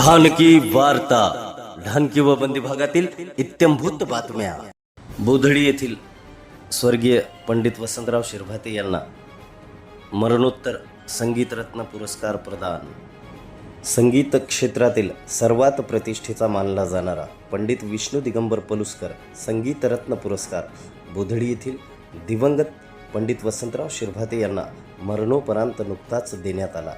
ढानकी वार्ता. ढानकी व बंदी भागातील इत्यंभूत बातम्या. बोधडी येथील स्वर्गीय पंडित वसंतराव शिरभाते यांना मरणोत्तर संगीतरत्न पुरस्कार प्रदान. संगीत क्षेत्रातील सर्वात प्रतिष्ठेचा मानला जाणारा पंडित विष्णू दिगंबर पलुसकर संगीतरत्न पुरस्कार बोधडी येथील दिवंगत पंडित वसंतराव शिरभाते यांना मरणोपरांत नुकताच देण्यात आला.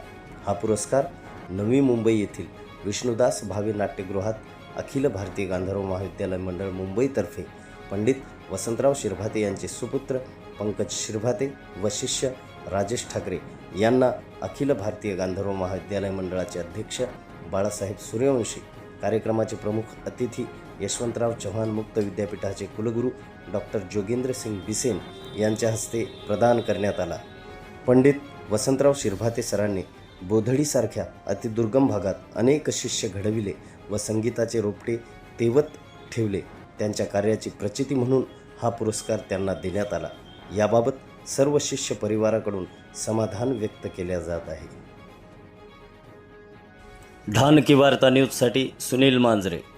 हा पुरस्कार नवी मुंबई येथील विष्णुदास भावे नाट्यगृहात अखिल भारतीय गांधर्व महाविद्यालय मंडळ मुंबईतर्फे पंडित वसंतराव शिरभाते यांचे सुपुत्र पंकज शिरभाते व शिष्य राजेश ठाकरे यांना अखिल भारतीय गांधर्व महाविद्यालय मंडळाचे अध्यक्ष बाळासाहेब सूर्यवंशी कार्यक्रमाचे प्रमुख अतिथी यशवंतराव चव्हाण मुक्त विद्यापीठाचे कुलगुरू डॉक्टर जोगेंद्र सिंग बिसेन यांच्या हस्ते प्रदान करण्यात आला. पंडित वसंतराव शिरभाते सरांनी बोधडीसारख्या अतिदुर्गम भागात अनेक शिष्य घडविले व संगीताचे रोपटे तेवत ठेवले. त्यांच्या कार्याची प्रचिती म्हणून हा पुरस्कार त्यांना देण्यात आला. याबाबत सर्व शिष्य परिवाराकडून समाधान व्यक्त केल्या जात आहे. धान वार्ता न्यूजसाठी सुनील मांजरे.